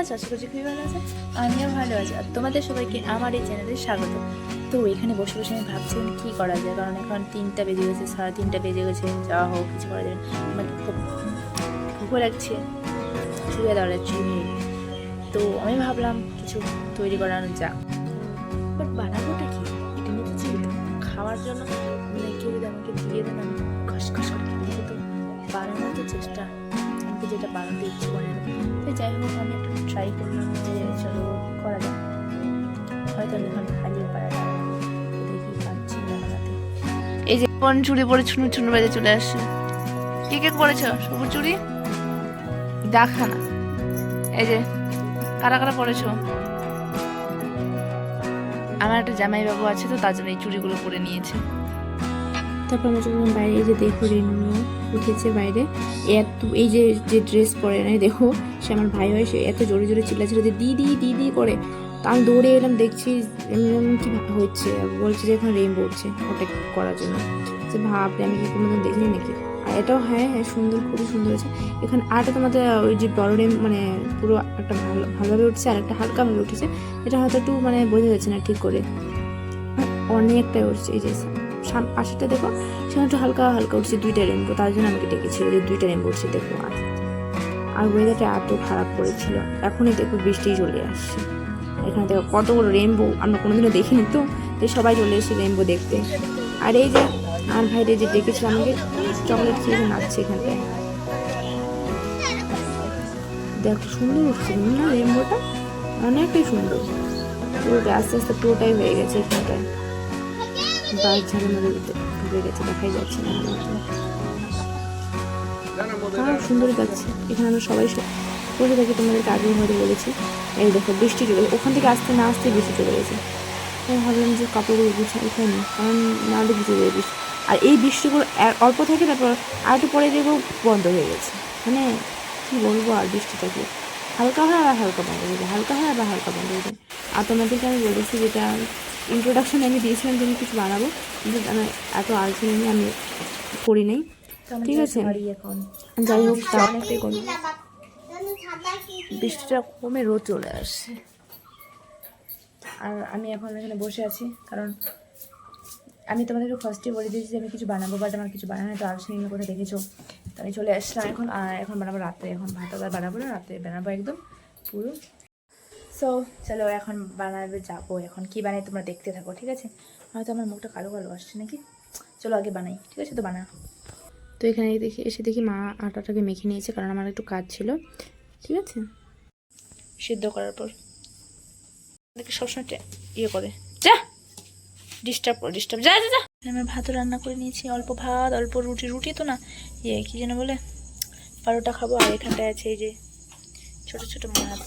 আছো? আশা করছি খুবই ভালো আছে। আমিও ভালো আছি। আর তোমাদের সবাইকে আমার এই চ্যানেলে স্বাগত। তো এখানে বসে বসে আমি ভাবছিলাম কী করা যায়? কারণ এখন তিনটা বেজে গেছে, সাড়ে তিনটা বেজে গেছে যাওয়া হোক কিছু করা না। আমার খুব ভুকো লাগছে। শুয়ে দাঁড়াচ্ছি তো আমি ভাবলাম কিছু তৈরি করানো যাক। বাট বানাবোটা কি? এটা নিয়ে চিন্তা খাওয়ার জন্য মানে কেউ যদি আমাকে দিয়ে দেন, আমি খস খস করে বানানোর তো চেষ্টা। আমাকে যেটা বানাতে ইচ্ছে করে না তো যাই হোক আমি একটা ট্রাই করলাম যে চলো করা যাক। হয়তো আমি এখন হারিয়ে পারা দেখি পাচ্ছি না বানাতে। এই যে কোন চুড়ি পরে ছুনু ছুনু বেজে চলে আসছে। কে কে করেছ সবুজ চুড়ি? দেখা না। এই যে কারা কারা পরেছো? আমার একটা জামাই বাবু আছে তো তার জন্য এই চুড়িগুলো পরে নিয়েছে। তারপর আমরা যখন বাইরে এই যে দেখো রেনু উঠেছে বাইরে। এত এই যে যে ড্রেস পরে নাই, দেখো, সে আমার ভাই হয় সে এত জোরে জোরে চিল্লাছিল যে দিদি দিদি করে। আমি দৌড়ে এলাম, দেখছি কি হচ্ছে? বলছে যে এখন রেইনবো উঠছে ওটা করার জন্য। যে ভাবলে আমি কি কোনোদিন দেখিনি নাকি? আর এটাও হ্যাঁ হ্যাঁ সুন্দর, খুবই সুন্দর আছে এখানে আরেকটা তোমাদের ওই যে বড় রেম মানে পুরো একটা ভালো ভালোভাবে উঠছে আর একটা হালকাভাবে উঠেছে। এটা হয়তো একটু মানে বোঝা যাচ্ছে না ঠিক করে। অনেকটাই উঠছে, এই যে পাশেরটা দেখো, সেখানে একটু হালকা হালকা উঠছে, দুইটা রেনবো তার জন্য আমাকে ডেকেছিল যে দুইটা রেনবো উঠছে, দেখো। আর আর ওয়েদারটা এত খারাপ করেছিল। এখনই দেখো বৃষ্টি চলে আসছে। এখানে দেখো কতগুলো রেনবো আমরা কোনোদিনও দেখিনি তো যে সবাই চলে এসে রেনবো দেখতে। আর এই যে, আর ভাইরে যে ডেকেছিল আমাকে চকলেট খেয়ে নাচছে এখানটায়। দেখো, সুন্দর উঠছে না রেনবোটা অনেকটাই সুন্দর। পুরোটা আস্তে আস্তে পুরোটাই হয়ে গেছে এখানটায়। বাস মধ্যে ঢুকে- ঢুকে গেছে, দেখাই যাচ্ছে না। হ্যাঁ সুন্দর যাচ্ছে এখানে আমরা সবাই সব- বসে থাকি, তোমাদেরকে আগেও হয়তো বলেছি। এই দেখো, বৃষ্টি চলে গেছে। ওখান থেকে আসতে না আসতে বৃষ্টি চলে গেছে। আমি ভাবলাম যে কাপড়গুলো গুছাই উঠাইনি কারণ না হলে ভিজে যাবে বৃষ্টি। আর এই বৃষ্টিগুলো অল্প থাকে, তারপর আর একটু পরে দেখব বন্ধ হয়ে গেছে। মানে কী বলব আর বৃষ্টিটাকে হালকা হয় আর হালকা বন্ধ হয়ে যায়। হালকা হয় আবার হালকা বন্ধ হয়ে যায়। আর তোমাদেরকে আমি বলেছি যেটা ইন্ট্রোডাকশন আমি দিয়েছিলাম যে আমি কিছু বানাবো। কিন্তু এত আলোচনা নিয়ে আমি করি নাই। ঠিক আছে। যাই হোক তা অনেকটাই করি বৃষ্টিটা কমে রোদ চলে আসছে। আর আমি এখন এখানে বসে আছি কারণ আমি তোমাদেরকে ফার্স্টে বলে দিয়েছি যে আমি কিছু বানাবো বাট আমার কিছু বানানো তো আলোচনা নিয়ে কোথায় দেখেছ? তো আমি চলে আসলাম এখন আর এখন বানাবো রাত্রে এখন ভাত বানাবো না রাত্রে বানাবো একদম পুরো। সো চলো এখন বানাবে, যাব এখন। কি বানাই তোমরা দেখতে থাকো, ঠিক আছে? হয়তো আমার মুখটা কালো কালো আসছে নাকি? চলো আগে বানাই, ঠিক আছে? তো বানা। তো এখানে দেখি, এসে দেখি মা আটাটাকে মেখে নিয়েছে, কারণ আমার একটু কাজ ছিল, ঠিক আছে? সিদ্ধ করার পর। দেখি সবসময় ইয়ে করে। যা! ডিস্টার্ব করে ডিস্টার্ব যা যা আমি ভাতও রান্না করে নিয়েছি, অল্প ভাত, অল্প রুটি। রুটি তো না ইয়ে কি যেন বলে? পারোটা খাব, আর এখানটায় আছে এই যে ছোট ছোট মাছ।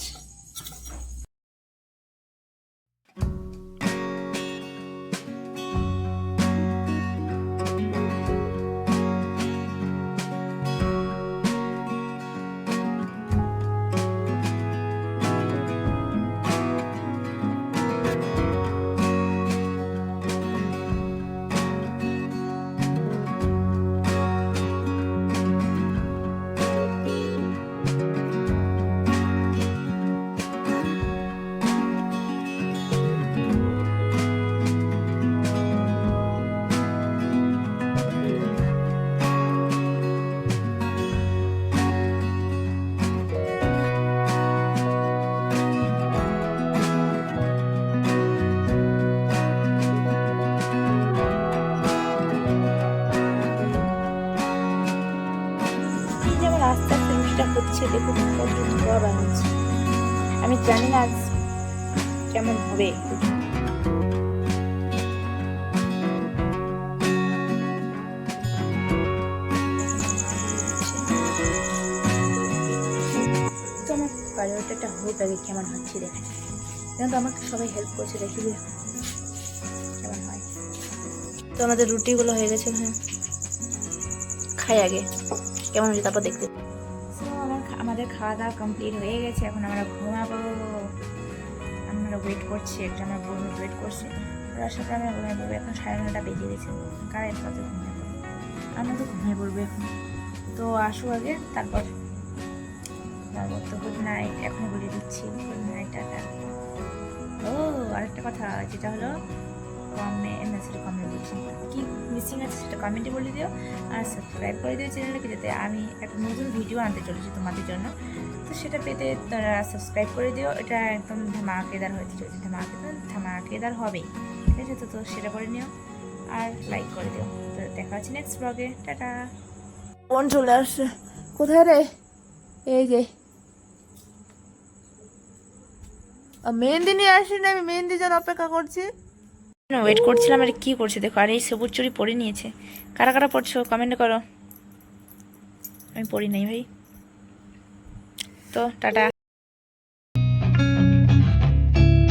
হচ্ছে দেখুন কত ধোয়া বানাচ্ছে আমি জানি না আজ কেমন হবে। পারিবারটা হোক আগে কেমন হচ্ছে দেখে কিন্তু আমাকে সবাই হেল্প করছে, দেখি কেমন হয়। তো আমাদের রুটিগুলো হয়ে গেছে হ্যাঁ খাই আগে, কেমন হচ্ছে তারপর দেখতে। আমাদের খাওয়া দাওয়া কমপ্লিট হয়ে গেছে, এখন আমরা ঘুমাবো। আমরা ওয়েট করছি, একটা আমার বোন ওয়েট করছে। ওরা সাথে আমরা ঘুমিয়ে পড়ব, এখন সাড়ে নটা বেজে গেছে। কার এত রাতে ঘুমিয়ে পড়ব? আমরা তো ঘুমিয়ে পড়ব এখন। তো আসো আগে, তারপর তারপর তো গুড নাইট এখনই বলে দিচ্ছি গুড নাইট টাটা। ও, আরেকটা কথা, যেটা হলো কমেন্ট না সেটা বলছি কি মিসিং আছে সেটা কমেন্টে বলে দিও, আর সাবস্ক্রাইব করে দিও চ্যানেলটাকে যাতে আমি একটা নতুন ভিডিও আনতে চলেছি তোমাদের জন্য। তো সেটা পেতে তারা সাবস্ক্রাইব করে দিও। এটা একদম ধামাকেদার হয়েছে চলছে ধামাকেদার ধামাকেদার হবেই। ঠিক আছে? তো তো সেটা করে নিও, আর লাইক করে দিও। তো দেখা হচ্ছে নেক্সট ব্লগে টাটা! বোন চলে আসছে। কোথায় রে? এই যে। মেহেন্দি নিয়ে আসিনি, আমি মেহেন্দি যেন অপেক্ষা করছি। না ওয়েট করছিলাম আর কি করছে? দেখো, আর এই সবুজ চুরি পরে নিয়েছে। কারা কারা পড়ছো কমেন্ট করো। আমি পড়ি নাই ভাই। তো, টাটা।